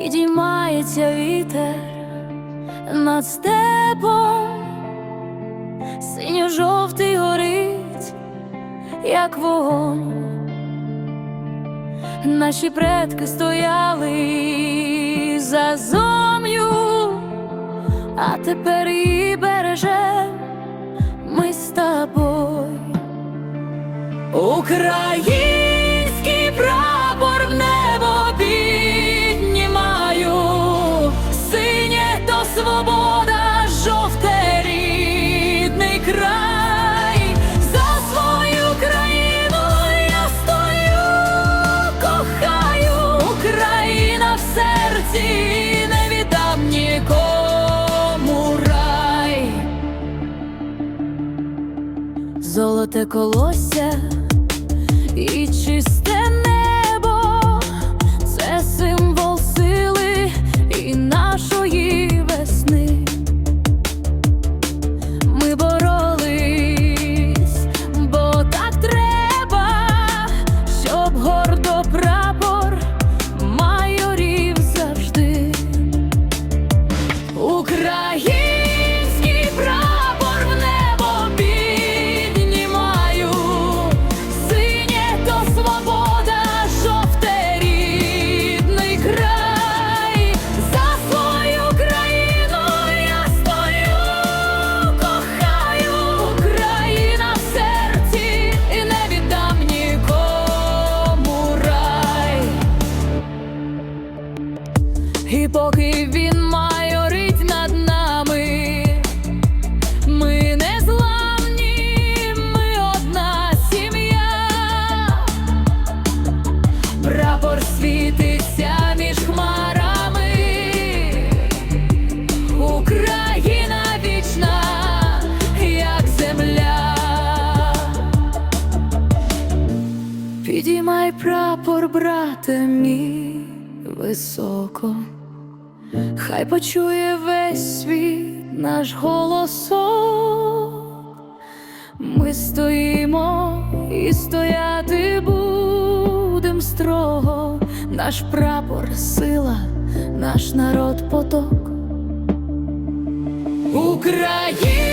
Підіймається вітер над степом, синьо-жовтий горить, як вогонь. Наші предки стояли за зом'ю, а тепер її бережем ми з тобою. Український Золоте колосся і чисте поки він майорить над нами, ми не зламні, ми одна сім'я. Прапор світиться між хмарами, Україна вічна, як земля. Підіймай прапор, брате мій, високо, хай почує весь світ наш голосок. Ми стоїмо і стояти будем строго. Наш прапор сила, наш народ поток. Україна!